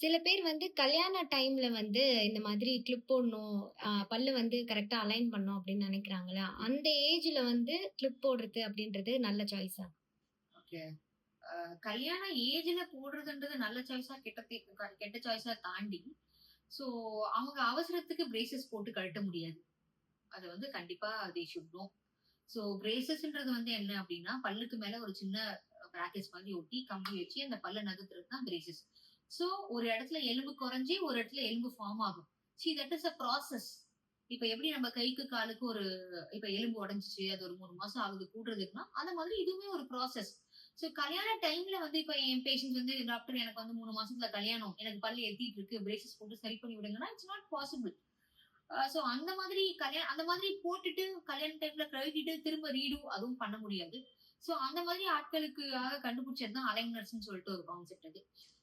சில பேர் வந்து கல்யாண டைம்ல வந்து இந்த மாதிரி கிளிப் போடணும் ஆஹ் பல்லு வந்து கரெக்டா அலைன் பண்ணும் அப்படின்னு நினைக்கிறாங்களா? அந்த ஏஜ்ல வந்து கிளிப் போடுறது அப்படின்றது நல்ல சாய்ஸா ஓகே கல்யாண ஏஜ்ல போடுறதுன்றது நல்ல சாய்ஸா கெட்ட கெட்ட சாய்ஸா தாண்டி ஸோ அவங்க அவசரத்துக்கு பிரேசஸ் போட்டு கழட்ட முடியாது. அது வந்து கண்டிப்பா தே ஷுட் ஸோ பிரேசஸ்ன்றது வந்து என்ன அப்படின்னா பல்லுக்கு மேல ஒரு சின்ன பிராக்கெட்ஸ் மாதிரி ஒட்டி கம்பி வச்சு அந்த பல்ல நகர்த்துறது தான் பிரேசஸ் ஸோ ஒரு இடத்துல எலும்பு குறைஞ்சி ஒரு இடத்துல எலும்பு ஃபார்ம் ஆகும். See that is a process இப்ப எப்படி நம்ம கைக்கு காலுக்கு ஒரு இப்ப எலும்பு உடஞ்சிச்சு அது ஒரு மூணு மாசம் ஆகுது கூடுறதுக்குன்னா அந்த மாதிரி இதுவுமே ஒரு ப்ராசஸ் ஸோ கல்யாண டைம்ல வந்து இப்ப என் பேஷண்ட் வந்து டாக்டர் எனக்கு வந்து மூணு மாசத்துல கல்யாணம் எனக்கு பல்லு எத்திட்டு இருக்கு பிரேசஸ் போட்டு சரி பண்ணி விடுங்கன்னா இட்ஸ் நாட் பாசிபிள் ஸோ அந்த மாதிரி கல்யாணம் அந்த மாதிரி போட்டுட்டு கல்யாண டைம்ல கழுவிட்டு திரும்ப ரீடு அதுவும் பண்ண முடியாது. ஸோ அந்த மாதிரி ஆட்களுக்காக கண்டுபிடிச்சது தான் அலைனர்ஸ்னு சொல்லிட்டு ஒரு கான்செப்ட் அது.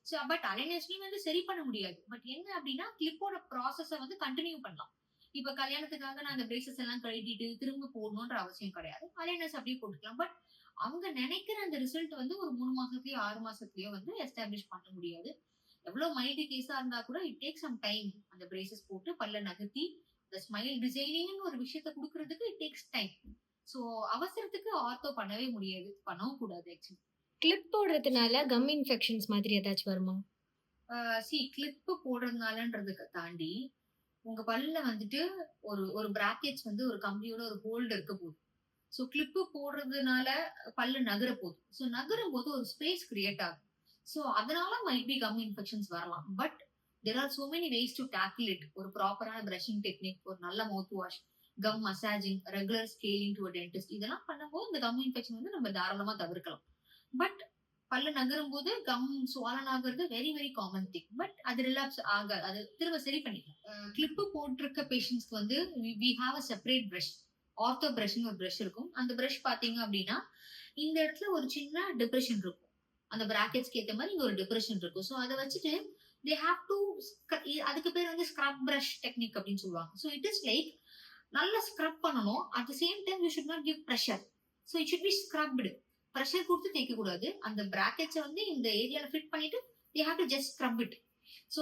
ஸோ பட் அலைனர்ஸ்லையும் வந்து சரி பண்ண முடியாது. பட் என்ன அப்படின்னா கிளிப்போட ப்ராசஸை வந்து கண்டினியூ பண்ணலாம். இப்ப கல்யாணத்துக்காக நான் அந்த பிரேசஸ் எல்லாம் கழட்டிட்டு திரும்ப போடணுன்ற அவசியம் கிடையாது. அலைனர்ஸ் அப்படியே போட்டுக்கலாம். பட் அவங்க நினைக்கிற அந்த ரிசல்ட் வந்து ஒரு மூணு மாசத்துலயோ ஆறு மாசத்துலயோ வந்து எஸ்டாப்ளிஷ் பண்ண முடியாது. எவ்வளவு மைல்டு கேஸா இருந்தா கூட இட் டேக் சம் டைம் அந்த பிரேசஸ் போட்டு பல்ல நகர்த்தி இந்த ஸ்மைல் டிசைனிங்னு ஒரு விஷயத்த கொடுக்கறதுக்கு இட் டேக்ஸ் டைம் ஸோ அவசரத்துக்கு ஆர்த்தோ பண்ணவே முடியாது. பண்ணவும் கூடாது ஆக்சுவலி கிளிப் போடுறதுனால கம் இன்ஃபெக்ஷன்ஸ் மாதிரி ஏதாச்சும் வருமா? சி கிளிப்பு போடுறதுனாலன்றதுக்கு தாண்டி உங்க பல்ல வந்துட்டு ஒரு ஒரு பிராக்கெட்ஸ் வந்து ஒரு கம்பியோட ஒரு ஹோல்டு இருக்க போகுது ஸோ கிளிப்பு போடுறதுனால பல்லு நகர போகுது ஸோ நகரும் போது ஒரு ஸ்பேஸ் கிரியேட் ஆகும். ஸோ அதனால மைட் பி கம் இன்ஃபெக்ஷன்ஸ் வரலாம். But there are so many ways to tackle it ஒரு ப்ராப்பரான பிரஷிங் டெக்னிக் ஒரு நல்ல mouthwash gum massaging regular scaling to dentist இதெல்லாம் பண்ணும்போது இந்த கம் இன்ஃபெக்ஷன் வந்து நம்ம தாராளமா தவிர்க்கலாம். பட் பல்ல நகரும் போது கம் சுவாலன் ஆகுறது very very common thing but அது ரிலாப்ஸ் ஆகாது. அது திரும்ப சரி பண்ணிக்கலாம். கிளிப்பு போட்டிருக்க பேஷண்ட்ஸ்க்கு வந்து we have a separate brush ortho பிரஷ்னு ஒரு பிரஷ் இருக்கும். அந்த பிரஷ் பாத்தீங்க அப்படின்னா இந்த இடத்துல ஒரு சின்ன டிப்ரெஷன் இருக்கும். அந்த பிராக்கெட்ஸ்க்கு ஏற்ற மாதிரி இங்க ஒரு டிப்ரெஷன் இருக்கும். ஸோ அதை வச்சுட்டு தே ஹாவ் டு அதுக்கு பேர் வந்து ஸ்க்ரப் பிரஷ் டெக்னிக் அப்படின்னு சொல்லுவாங்க. ஸோ இட் இஸ் லைக் நல்லா ஸ்க்ரப் பண்ணணும். At the same time you should not give pressure so it should be scrubbed pressure கொடுத்து தேய்க்க கூடாது அந்த பிராக்கெட்ஸை வந்து இந்த ஏரியாவில் ஃபிட் பண்ணிட்டு they have to just scrub it so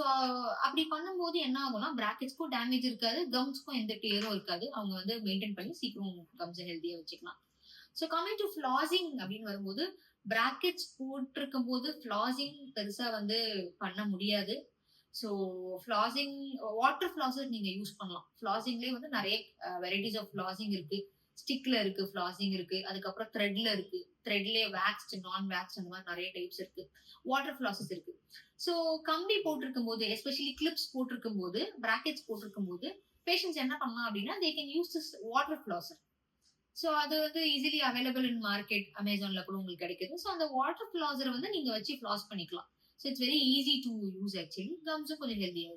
அப்படி பண்ணும்போது என்ன ஆகும்னா பிராக்கெட்ஸ்க்கும் டேமேஜ் இருக்காது கம்ஸ்க்கும் எந்த டேரும் இருக்காது. அவங்க வந்து மெயின்டைன் பண்ணி சீக்கிரம் கம்ஸை ஹெல்த்தியாக வச்சுக்கலாம். ஸோ கமிங் டு ஃப்ளாசிங் அப்படின்னு வரும்போது பிராக்கெட்ஸ் போட்டிருக்கும் போது ஃப்ளாசிங் பெருசாக வந்து பண்ண முடியாது. ஸோ ஃப்ளாசிங் வாட்டர் ஃப்ளாசர் நீங்க யூஸ் பண்ணலாம். ஃப்ளாசிங்லேயே வந்து நிறைய வெரைட்டிஸ் ஆஃப் ஃப்ளாசிங் இருக்கு. ஸ்டிக்ல இருக்கு ஃப்ளாசிங் இருக்கு. அதுக்கப்புறம் த்ரெட்ல இருக்கு. த்ரெட்லேயே வேக்ஸ்டு நான் வேக்ஸ்ட் அந்த மாதிரி நிறைய டைப்ஸ் இருக்கு. வாட்டர் ஃப்ளாசஸ் இருக்கு. ஸோ கம்பி போட்டிருக்கும் போது எஸ்பெஷலி கிளிப்ஸ் போட்டிருக்கும் போது பிராக்கெட்ஸ் போட்டிருக்கும் போது பேஷண்ட்ஸ் என்ன பண்ணலாம் அப்படின்னா they can use this water flosser so அது வந்து ஈஸிலி அவைலபிள் இன் மார்க்கெட் அமேசான்ல கூட உங்களுக்கு கிடைக்குது. ஸோ அந்த வாட்டர் ஃப்ளாசரை வந்து நீங்க வச்சு ஃப்ளாஸ் பண்ணிக்கலாம். So it's very easy to use actually. In terms of for a healthy.